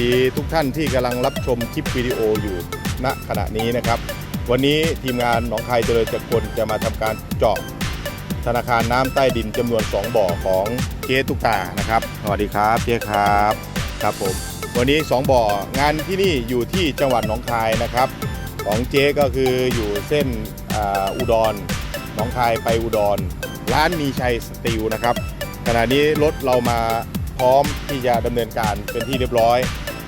วัสดีทุกท่านที่กำลังรับชมคลิปวิดีโออยู่ณขณะนี้นะครับ วันนี้ทีมงานหนองคายเจริญจักรจะมาทำการเจาะธนาคารน้ำใต้ดินจำนวน 2 บ่อของเจ๊ตุกตานะครับสวัสดีครับเจ๊ครับครับผมวันนี้ 2 บ่องานที่นี่อยู่ที่จังหวัดหนองคายนะครับ ของเจ๊ก็คืออยู่เส้นอาอุดรหนองคายไปอุดร ร้านมีชัยสตีลนะครับขณะนี้รถเรามาพร้อมที่จะดำเนินการเป็นที่เรียบร้อย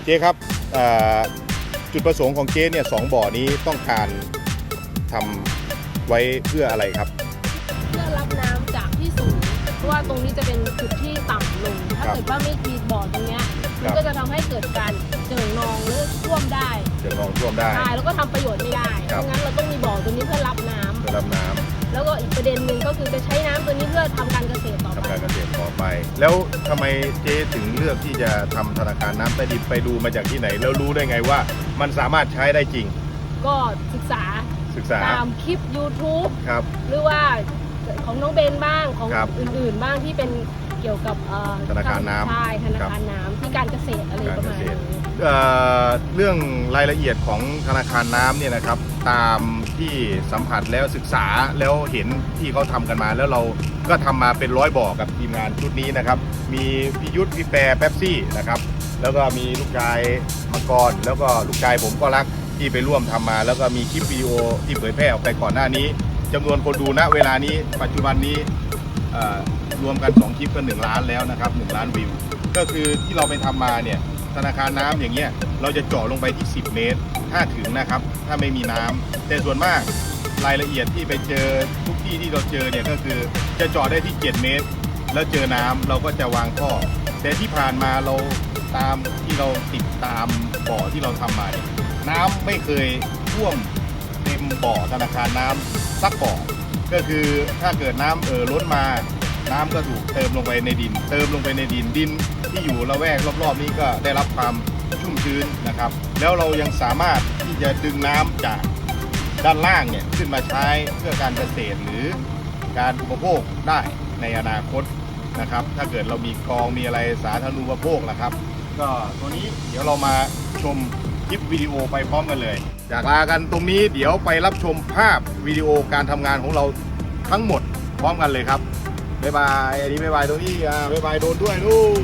เจ๊ครับเอ่อจุดประสงค์ของเจ๊เนี่ยสองบ่อนี้ต้องการทำไว้เพื่ออะไรครับ เพื่อรับน้ำจากที่สูงเพราะว่าตรงนี้จะเป็นจุดที่ต่ำลงถ้าครับเกิดว่าไม่มีบ่อตรงเนี้ยครัมันบก็จะทำให้เกิดการเจิ่งนองหรือท่วมได้จะลองท่วมได้ใช่แล้วก็ทำประโยชน์ไม่ได้ครัเพบราะงั้นเราต้องมีบ่อตัวนี้เพื่อรับน้ำเพื่อรับน้ำ แล้วก็อีกประเด็นหนึ่งก็คือจะใช้น้ำตัวนี้เพื่อทำการเกษตรต่อทำไปการเกษตรต่อไป แล้วทำไมเจ๊ถึงเลือกที่จะทำธนาคารน้ำใต้ดินไปดูมาจากที่ไหน แล้วรู้ได้ไงว่า มันสามารถใช้ได้จริงก็ศึกษาศึกษาตามคลิป YouTube ครับ หรือว่าของน้องเบนบ้างของครับ อื่นๆบ้างที่เป็น เกี่ยวกับเอ่อธนาคารน้ำใช่ธนาคารน้ำที่การเกษตรอะไรประมาณการเกษตรนี้ เอ่อเรื่องรายละเอียดของธนาคารน้ำเนี่ยนะครับ ตามที่สัมผัสแล้วศึกษาแล้วเห็นที่เขาทำกันมา แล้วเราก็ทำมาเป็นร้อยบ่อกับทีมงานชุดนี้นะครับ มีพิยุทธพี่แปรแป๊บซี่นะครับ แล้วก็มีลูกชายมังกรแล้วก็ลูกชายผมก็รักที่ไปร่วมทำมา แล้วก็มีคลิปวิดีโอที่เผยแพร่ออกไปก่อนหน้านี้จำนวนคนดูณเวลานี้ ปัจจุบันนี้เอ่อ รวมกัน 2 คลิปก็1ล้านแล้วนะครับ1ล้านวิว ก็คือที่เราไปทำมาเนี่ยธนาคารน้ำอย่างเงี้ยเราจะเจาะลงไปที่ 10 เมตร ถ้าถึงนะครับ ถ้าไม่มีน้ำแต่ส่วนมากรายละเอียดที่ไปเจอทุกที่ที่เราเจอเนี่ยก็คือจะเจาะได้ที่ 7 เมตร แล้วเจอน้ำเราก็จะวางท่อ แต่ที่ผ่านมาเราตามที่เราติดตามบ่อที่เราทำมานี่ยน้ำไม่เคยท่วมเต็มบ่อธนาคารน้ำสักบ่อ ก็คือถ้าเกิดน้ำเอ่อล้นมา น้ำก็ถูกเติมลงไปในดิน เติมลงไปในดินดินที่อยู่ละแวกรอบๆนี้ก็ได้รับความชุ่มชื้นนะครับ แล้วเรายังสามารถที่จะดึงน้ำจากด้านล่างเนี่ยขึ้นมาใช้เพื่อการเกษตรหรือการอุปโภคได้ในอนาคตนะครับ ถ้าเกิดเรามีกองมีอะไรสาธารณูปโภคนะครับ ก็ตัวนี้เดี๋ยวเรามาชม ลิปวิดีโอไปพร้อมกันเลย จากลากันตรงนี้เดี๋ยวไปรับชมภาพวิดีโอการทำงานของเราทั้งหมดพร้อมกันเลยครับบ๊ายบาย อันนี้บ๊ายบายตรงนี้อ่าบ๊ายบายโดนด้วยลูก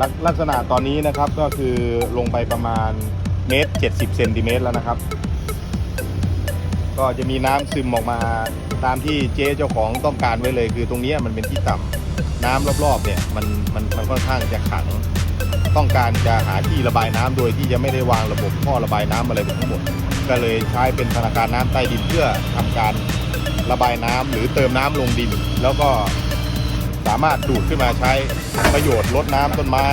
ลักลักษณะตอนนี้นะครับก็คือลงไปประมาณเมตร70เซนติเมตรแล้วนะครับ ก็จะมีน้ำซึมออกมาตามที่เจ๊เจ้าของต้องการไว้เลย คือตรงนี้มันเป็นที่ต่ำน้ำรอบๆเนี่ยมันมันมันค่อนข้างจะขังต้องการจะหาที่ระบายน้ำโดยที่จะไม่ได้วางระบบท่อระบายน้ำอะไรทั้งหมด ก็เลยใช้เป็นธนาคารน้ำใต้ดินเพื่อทำการระบายน้ำหรือเติมน้ำลงดิน แล้วก็ สามารถดูดขึ้นมาใช้ประโยชน์ลดน้ำต้นไม้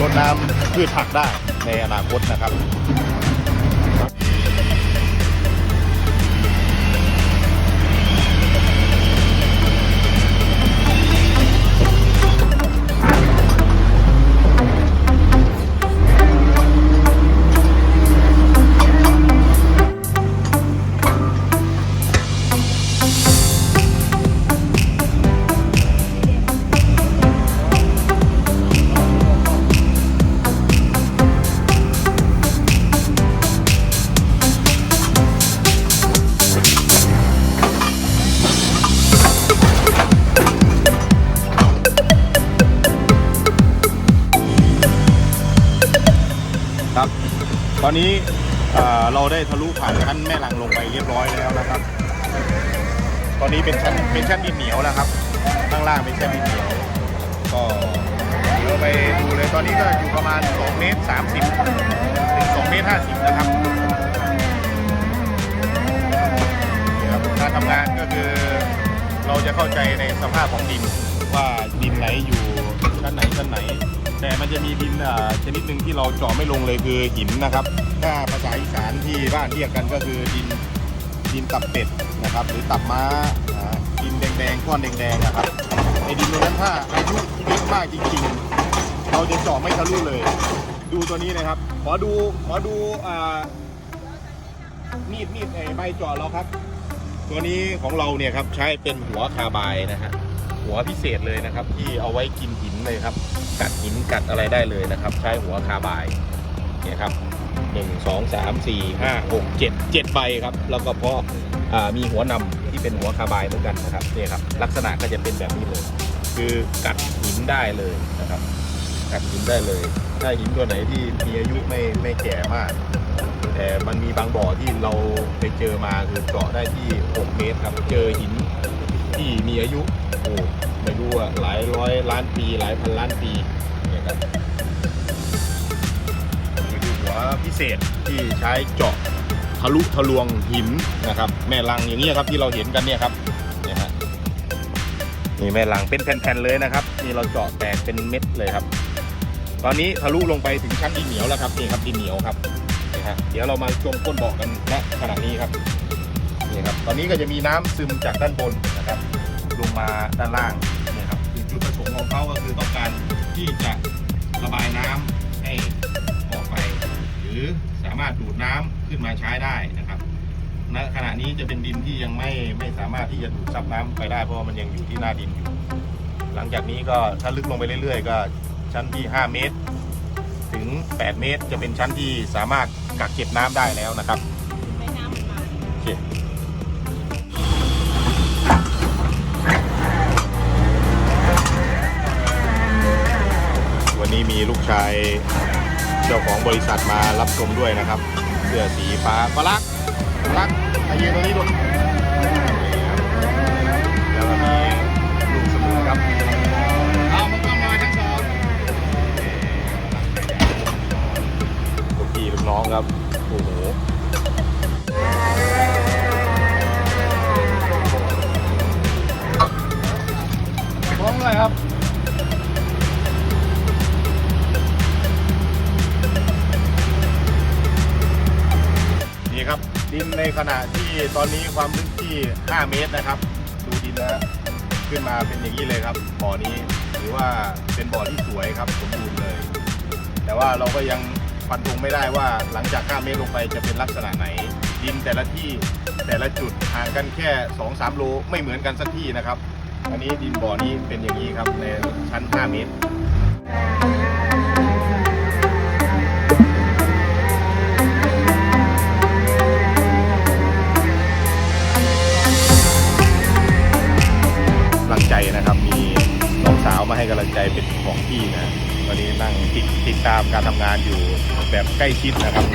ลดน้ำพืชผักได้ในอนาคตนะครับานชั้นแม่หลังลงไปเรียบร้อยแล้วนะครับ ตอนนี้เป็นชั้นเป็นชั้นดินเหนียวแล้วครับ ข้างล่างเป็นชั้นดินเหนียว ก็เดี๋ยวไปดูเลยตอนนี้ก็อยู่ประมาณ2เมตร30ถึง2เมตร50นะครับนะครับการทำงานก็คือเราจะเข้าใจในสภาพของดินว่าดินไหนอยู่ชั้นไหนชั้นไหน แต่มันจะมีดินอ่าชนิดหนึ่งที่เราเจาะไม่ลงเลยคือหินนะครับ ถ้าภาษาอีสานที่บ้านเรียกกันก็คือดินดินตับเป็ดนะครับ หรือตับม้าดินแดงๆก้อนแดงๆนะครับในดินตรงนั้นถ้าอายุเยอะมากจริงๆ เราจะเจาะไม่ทะลุเลย ดูตัวนี้นะครับ ขอดูขอดูอ่ามีดมีดไอ้ใบเจาะเราครับ ตัวนี้ของเราเนี่ยครับใช้เป็นหัวคาบายนะฮะ หัวพิเศษเลยนะครับ ที่เอาไว้กินหินเลยครับ กัดหินกัดอะไรได้เลยนะครับ ใช้หัวคาบายเนี่ยครับหนึ่งสองสามสี่ห้าหกเจ็ดเจ็ดใบครับ แล้วก็เพาะอ่ามีหัวนำที่เป็นหัวคาบายเหมือนกันนะครับเนี่ยครับ ลักษณะก็จะเป็นแบบนี้เลย คือกัดหินได้เลยนะครับกัดหินได้เลย ถ้าหินตัวไหนที่มีอายุไม่ไม่แก่มาก แต่มันมีบางบ่อที่เราไปเจอมาคือเจาะได้ที่ 6 เมตรครับ เจอหิน ที่มีอายุโอ้ไม่รู้ว่าหลายร้อยล้านปีหลายพันล้านปีเนี่ยครับนี่คือหัวพิเศษที่ใช้เจาะทะลุทะลวงหินนะครับ แม่ลังอย่างนี้ครับที่เราเห็นกันเนี่ยครับเนี่ยฮะนี่แม่ลังเป็นแผ่นๆเลยนะครับนี่เราเจาะแตกเป็นเม็ดเลยครับ ตอนนี้ทะลุลงไปถึงชั้นดินเหนียวแล้วครับนี่ครับดินเหนียวครับนี่ฮะเดี๋ยวเรามาชมก้นบ่อกันณขณะนี้ครับนี่ครับ ตอนนี้ก็จะมีน้ำซึมจากด้านบนนะครับ ลงมาด้านล่างนี่ครับคือจุดประสงค์ของเขาก็คือต้องการที่จะระบายน้ำให้ออกไป หรือสามารถดูดน้ำขึ้นมาใช้ได้นะครับณขณะนี้จะเป็นดินที่ยังไม่ไม่สามารถที่จะดูดซับน้ำไปได้เพราะว่ามันยังอยู่ที่หน้าดินอยู่ หลังจากนี้ก็ถ้าลึกลงไปเรื่อย ๆ ก็ชั้นที่ 5 เมตร ถึง 8 เมตร จะเป็นชั้นที่สามารถกักเก็บน้ำได้แล้วนะครับ ชายเจ้าของบริษัทมารับชมด้วยนะครับ เสื้อสีฟ้าปลักปลักมายืนตรงนี้ดูนี่ครับแล้วก็มีลุงสมุนครับเอามันก็มาทั้งสองลูกพี่ลูกน้องครับโอ้โหพร้อมเลยครับ ดินในขณะที่ตอนนี้ความลึกที่ 5 เมตรนะครับ ดูดินนะขึ้นมาเป็นอย่างนี้เลยครับบ่อนี้ถือว่าเป็นบ่อที่สวยครับสมบูรณ์เลย แต่ว่าเราก็ยังฟันธงไม่ได้ว่าหลังจาก 5 เมตรลงไปจะเป็นลักษณะไหน ดินแต่ละที่แต่ละจุดห่างกันแค่ 2-3 โลไม่เหมือนกันสักที่นะครับ อันนี้ดินบ่อนี้เป็นอย่างนี้ครับในชั้น 5 เมตร งใจนะครับ มีน้องสาวมาให้กำลังใจเป็นของพี่นะตอนนี้นั่งติดติดตามการทำงานอยู่แบบใกล้ชิดนะครับ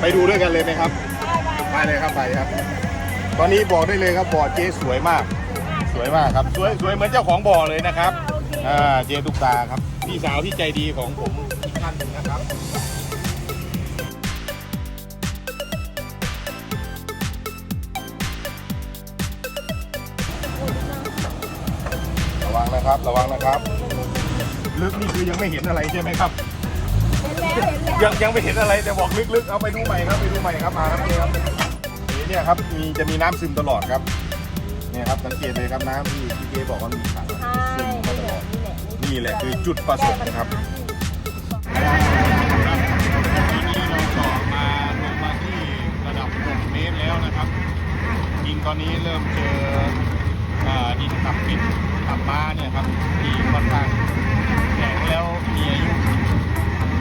ไปดูด้วยกันเลยไหมครับไปเลยครับไปครับ ตอนนี้บอกได้เลยครับบ่อเจ๊สวยมาก สวยมากครับสวยสวยเหมือนเจ้าของบ่อเลยนะครับอ่าเจ๊ตุกตาครับพี่สาวที่ใจดีของผมอีกท่านหนึ่งนะครับ นะครับ ระวังนะครับ ลึกนี่คือยังไม่เห็นอะไรใช่ไหมครับ ยังยังไม่เห็นอะไรแต่บอกลึกๆ เอาไปดูใหม่ครับไปดูใหม่ครับมาครับนี่ครับนี่เนี่ยครับมีจะมีน้ำซึมตลอดครับเนี่ยครับสังเกตเลยครับน้ำที่ที่เจบอกว่ามีขังใช่ซึมมาตลอดนี่แหละนี่แหละคือจุดประสงค์นะครับทีนี้เราต่อมาลงมาที่ระดับ6เมตรแล้วนะครับดินตอนนี้เริ่มเจออ่าดินตับปิด ขับม้าเนี่ยครับที่ค่อนข้างแข็งแล้วมีอายุ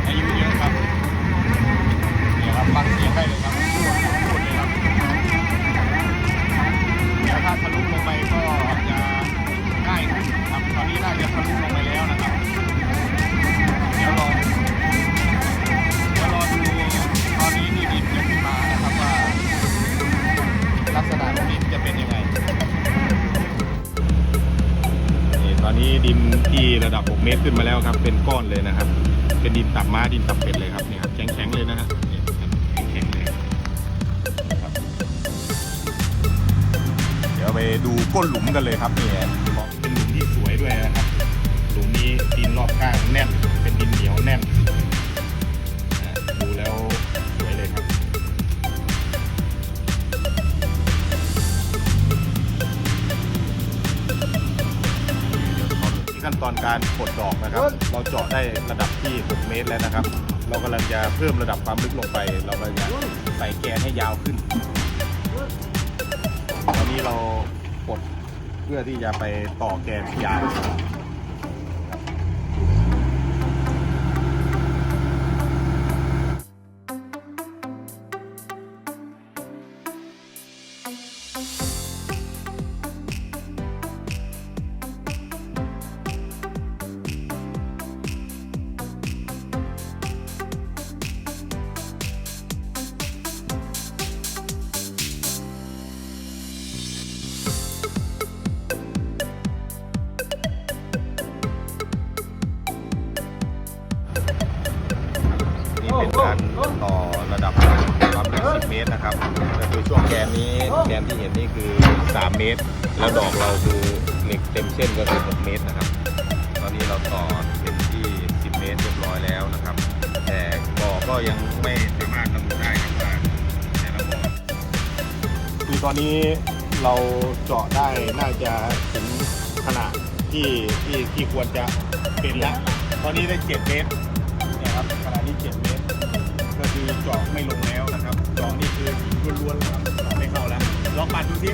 อายุเยอะครับเนี่ยครับฟังเสียงได้เลยครับพูดเลยครับเดี๋ยถ้าทะลุลงไปก็จะง่ายครับตอนนี้น่าจะทะลุลงไปแล้วนะครับ อนนี้ดินที่ระดับ 6 เมตรขึ้นมาแล้วครับ เป็นก้อนเลยนะครับ เป็นดินตับม้าดินตับเป็ดเลยครับเนี่ยครับแข็งๆเลยนะฮะแข็งๆเลยครับเดี๋ยวไปดูก้นหลุมกันเลยครับเนี่ยเป็นหลุมที่สวยด้วยนะครับ หลุมนี้ดินรอบข้างแน่น เป็นดินเหนียวแน่น ขั้นตอนการกดดอกนะครับ เราเจาะได้ระดับที่ 6 เมตรแล้วนะครับ เรากำลังจะเพิ่มระดับความลึกลงไป เรากำลังจะใส่แกนให้ยาวขึ้น ตอนนี้เรากดเพื่อที่จะไปต่อแกนยาว ต่อเป็นที่ 10 เมตรเรียบร้อยแล้วนะครับ แต่บ่อก็ยังไม่สามารถระบุได้ครับว่าแต่ละบ่อคือตอนนี้เราเจาะได้น่าจะถึงขนาดที่ที่ที่ควรจะเป็นแล้ว ตอนนี้ได้ 7 เมตรเนี่ยครับขนาดนี้ 7 เมตร ก็คือเจาะไม่ลงแล้วนะครับเจาะนี่คือหินล้วนๆแล้วครับเจาะไม่เข้าแล้วลองปัดดูสิ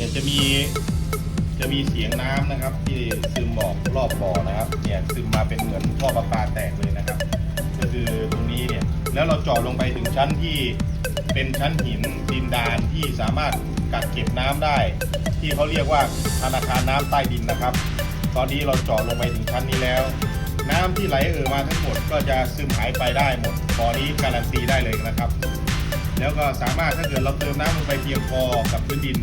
เนี่ยจะมีจะมีเสียงน้ำนะครับ ที่ซึมออกรอบบ่อนะครับ เนี่ยซึมมาเป็นเหมือนท่อประปาแตกเลยนะครับ ก็คือตรงนี้เนี่ยแล้วเราเจาะลงไปถึงชั้นที่เป็นชั้นหินดินดานที่สามารถกักเก็บน้ำได้ ที่เขาเรียกว่าธนาคารน้ำใต้ดินนะครับ ตอนนี้เราเจาะลงไปถึงชั้นนี้แล้ว น้ำที่ไหลเอ่อมาทั้งหมดก็จะซึมหายไปได้หมดบ่อนี้การันตีได้เลยนะครับ แล้วก็สามารถถ้าเกิดเราเติมน้ำลงไปเพียงพอกับพื้นดิน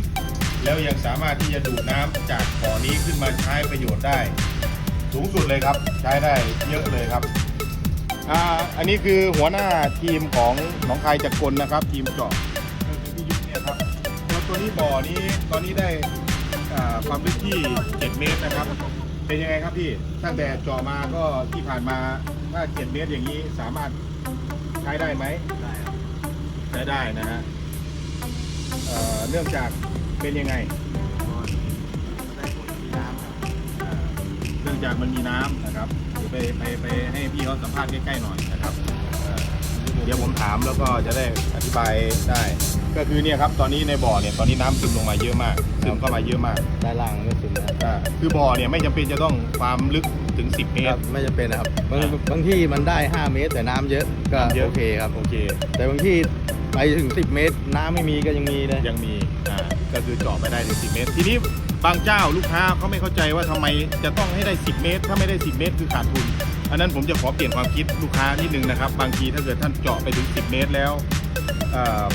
แล้วยังสามารถที่จะดูดน้ำจากบ่อนี้ขึ้นมาใช้ประโยชน์ได้ สูงสุดเลยครับ ใช้ได้เยอะเลยครับอ่าอันนี้คือหัวหน้าทีมของหนองคายจักรกลนะครับ ทีมเจาะก็คือพี่ยุทธเนี่ยครับตัวตัวนี้บ่อนี้ตอนนี้ได้อ่าความลึกที่ 7 เมตรนะครับ เป็นยังไงครับพี่ตั้งแต่เจาะมาก็ที่ผ่านมาถ้า 7 เมตรอย่างนี้สามารถใช้ได้ไหมได้ครับใช้ได้นะฮะเอ่อเนื่องจาก เป็นยังไงได้ผลที่น้ำครับอ่าเนื่องจากมันมีน้ำนะครับเดี๋ยวไปไปไปให้พี่เขาสัมภาษณ์ใกล้ๆหน่อยนะครับเอ่อเดี๋ยวผมถามแล้วก็จะได้อธิบายได้ ก็คือเนี่ยครับตอนนี้ในบ่อเนี่ยตอนนี้น้ำซึมลงมาเยอะมากซึมเข้ามาเยอะมากได้ล่างไม่ซึมนะครับอ่าคือบ่อเนี่ยไม่จำเป็นจะต้องความลึก ถึง 10 เมคตรัรบไม่จะเป็นนะครับบางอ่าบางที่มันได้ 5 เมตร แต่น้ำเยอะก็น้ำเยอะ โอเคครับ โอเค แต่บางที่ไปถึง 10 เมตร น้ำไม่มีก็ยังมีเลย ยังมีอ่าก็คือเจาะไปได้ถึง10 เมตร ทีนี้บางเจ้าลูกค้าเขาไม่เข้าใจว่าทำไมจะต้องให้ได้ 10 เมตร ถ้าไม่ได้ 10 เมตรคือขาดทุน อันนั้นผมจะขอเปลี่ยนความคิดลูกค้านิดนึงนะครับ บางทีถ้าเกิดท่านเจาะไปถึง 10 เมตรแล้วเอ่อ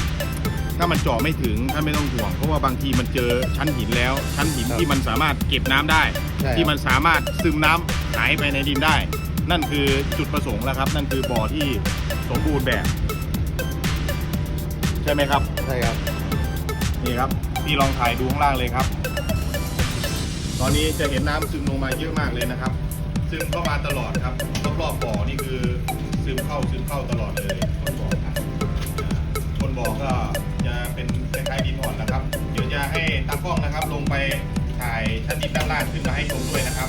ถ้ามันเจาะไม่ถึงท่านไม่ต้องห่วง เพราะว่าบางทีมันเจอชั้นหินแล้ว ชั้นหินครับที่มันสามารถเก็บน้ำได้ ใช่ครับ ที่มันสามารถซึมน้ำหายไปในดินได้ นั่นคือจุดประสงค์แล้วครับ นั่นคือบ่อที่สมบูรณ์แบบ ใช่ไหมครับ ใช่ครับ นี่ครับพี่ลองถ่ายดูข้างล่างเลยครับ ตอนนี้จะเห็นน้ำซึมลงมาเยอะมากเลยนะครับ ซึมเข้ามาตลอดครับรอบๆบ่อนี่คือซึมเข้าซึมเข้าตลอดเลยคากล้องนะครับ ลงไปถ่ายชั้นดินด้านล่างขึ้นมาให้ชมด้วยนะครับ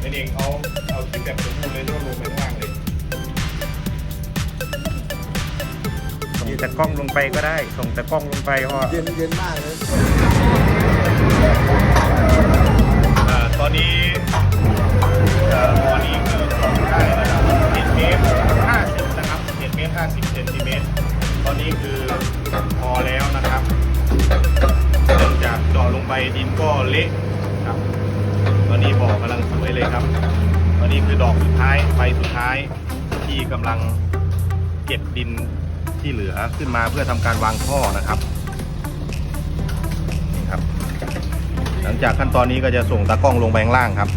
เป็นเองเอาเอาคลิปแบบสมบูรณ์เลยที่ว่าลงไปข้างล่างเลยส่งแต่กล้องลงไปก็ได้ ส่งแต่กล้องลงไปเพราะเย็นเย็นมากเลยอ่าตอนนี้เอ่อตอนนี้ ไปดินก็เละครับ ตอนนี้บ่อกำลังสวยเลยครับ ตอนนี้คือดอกสุดท้ายใบสุดท้ายที่กำลังเก็บดินที่เหลือขึ้นมาเพื่อทำการวางท่อนะครับนี่ครับ หลังจากขั้นตอนนี้ก็จะส่งตากล้องลงไปข้างล่างครับ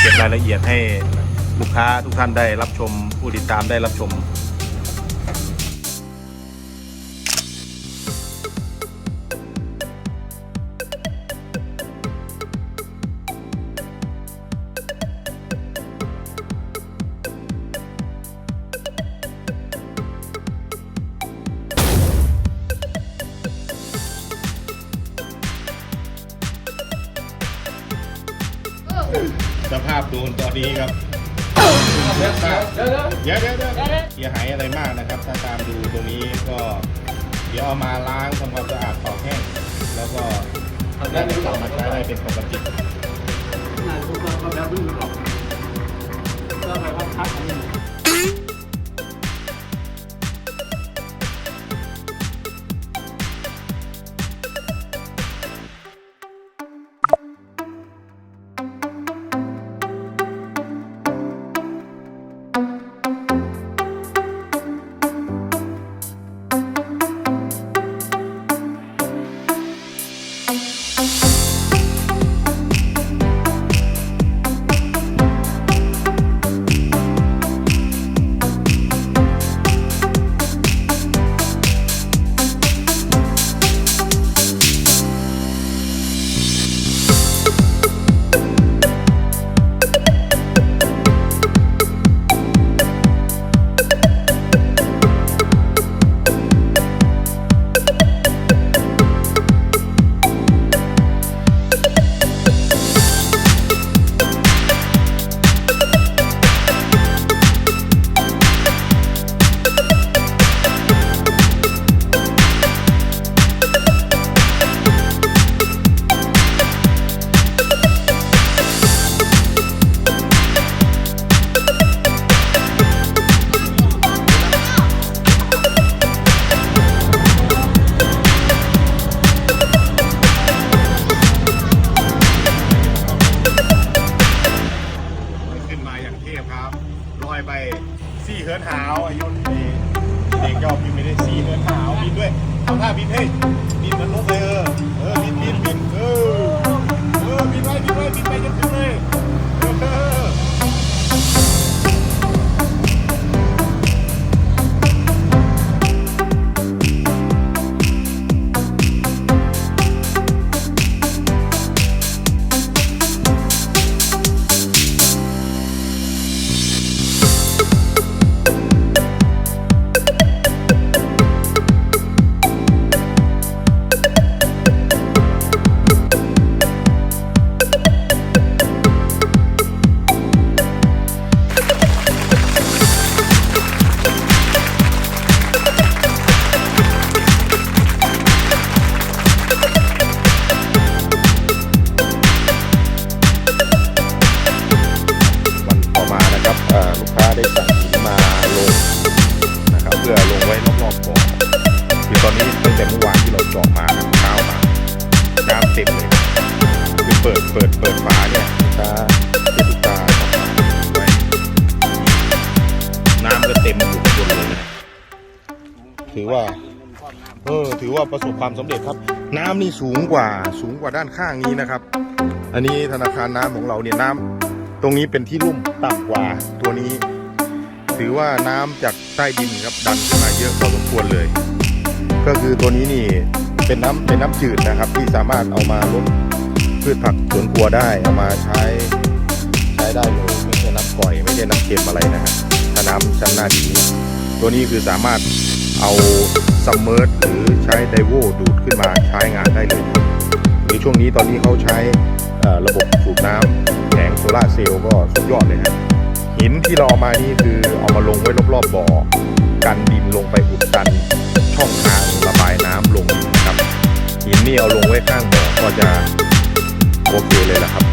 เก็บรายละเอียดให้ลูกค้าทุกท่านได้รับชมผู้ติดตามได้รับชม สภาพโดนตอนนี้ครับเดี๋ยวเดี๋ยวเดี๋ยวเดี๋ยวเสียหายอะไรมากนะครับ ถ้าตามดูตรงนี้ก็ เดี๋ยวเอามาล้างทำความสะอาดเป่าแห้ง แล้วก็น่าจะกลับมาใช้ได้เป็นปกติขึ้น ปิดเปิดเปิดฝาเนี่ยลูกค้าเจ็บลูกตาไว้น้ำก็เต็มอยู่ข้างบนเลยนะถือว่าเออถือว่าประสบความสำเร็จครับ น้ำนี่สูงกว่าสูงกว่าด้านข้างนี้นะครับ อันนี้ธนาคารน้ำของเราเนี่ยน้ำตรงนี้เป็นที่ลุ่มต่ำกว่าตัวนี้ ถือว่าน้ำจากใต้ดินครับดันขึ้นมาเยอะพอสมควรเลย ก็คือตัวนี้นี่เป็นน้ำเป็นน้ำจืดนะครับ ที่สามารถเอามาลด พืชผักสวนครัวได้เอามาใช้ใช้ได้เลยไม่ใช่น้ำกร่อย ไม่ใช่น้ำเค็มอะไรนะฮะถ้าน้ำชั้นหน้าดีตัวนี้คือสามารถเอาซัมเมอร์หรือใช้ไดโวดูดขึ้นมาใช้งานได้เลยหรือช่วงนี้ตอนนี้เขาใช้ระบบสูบน้ำแผงโซลาเซลล์ก็สุดยอดเลยฮะหินที่เราเอามานี่คือเอามาลงไว้รอบๆบ่อกันดินลงไปอุดตันช่องทางระบายน้ำลงดินนะครับหินนี่เอาลงไว้ข้างบ่อก็จะ โอเคเลยละครับ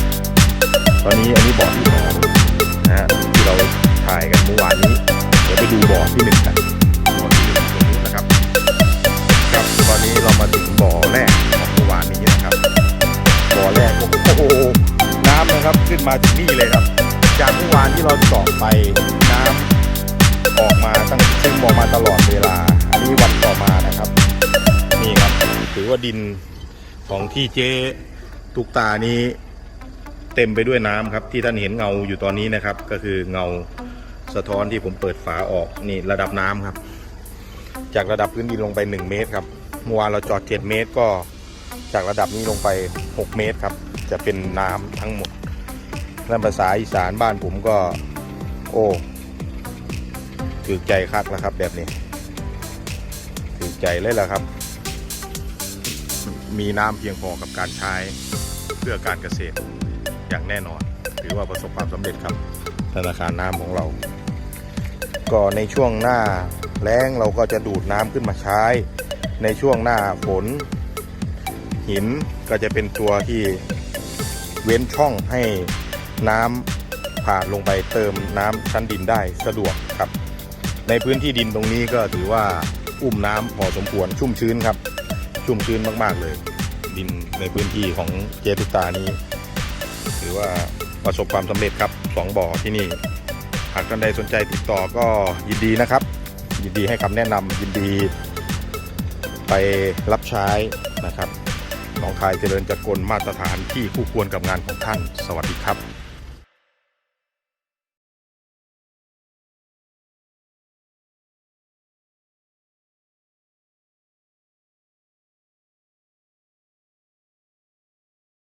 ตอนนี้อันนี้บอร์ดที่สองนะฮะที่เราถ่ายกันเมื่อวานนี้เดี๋ยวไปดูบอร์ดที่หนึ่งกันบอร์ดที่หนึ่งตรงนี้นะครับครับตอนนี้เรามาถึงบ่อแรกของเมื่อวานนี้นะครับบ่อแรกโอ้โหน้ำนะครับขึ้นมาถึงนี่เลยครับ จากเมื่อวานที่เราสอบไปน้ำออกมาตั้งซึ่งบอกมาตลอดเวลา อันนี้วันต่อมานะครับ นี่ครับถือว่าดินของที่เจ ตุกตานี้เต็มไปด้วยน้ำครับ ที่ท่านเห็นเงาอยู่ตอนนี้นะครับ ก็คือเงาสะท้อนที่ผมเปิดฝาออกนี่ระดับน้ำครับ จากระดับพื้นดินลงไป 1 เมตรครับเมื่อวานเราจอด 7 เมตรก็จากระดับนี้ลงไป 6 เมตรครับ จะเป็นน้ำทั้งหมดนั่นภาษาอีสานบ้านผมก็ โอ้ถือใจคักแล้วครับ แบบนี้ถือใจเลยแล้วครับ มีน้ำเพียงพอกับการใช้ เพื่อการเกษตรอย่างแน่นอน ถือว่าประสบความสำเร็จครับธนาคารน้ำของเรา ก็ในช่วงหน้าแล้งเราก็จะดูดน้ำขึ้นมาใช้ ในช่วงหน้าฝน หินก็จะเป็นตัวที่เว้นช่องให้น้ำผ่านลงไปเติมน้ำชั้นดินได้สะดวกครับ ในพื้นที่ดินตรงนี้ก็ถือว่าอุ้มน้ำพอสมควรชุ่มชื้นครับ ชุ่มชื้นมากๆเลย ดินในพื้นที่ของเจตุตานี้ถือว่าประสบความสำเร็จครับสองบ่อที่นี่หากท่านใดสนใจติดต่อก็ยินดีนะครับ ยินดีให้คำแนะนำยินดี ไปรับใช้นะครับน้องคายเจริญจักรกลมาตรฐานที่คู่ควรกับงานของท่าน สวัสดีครับ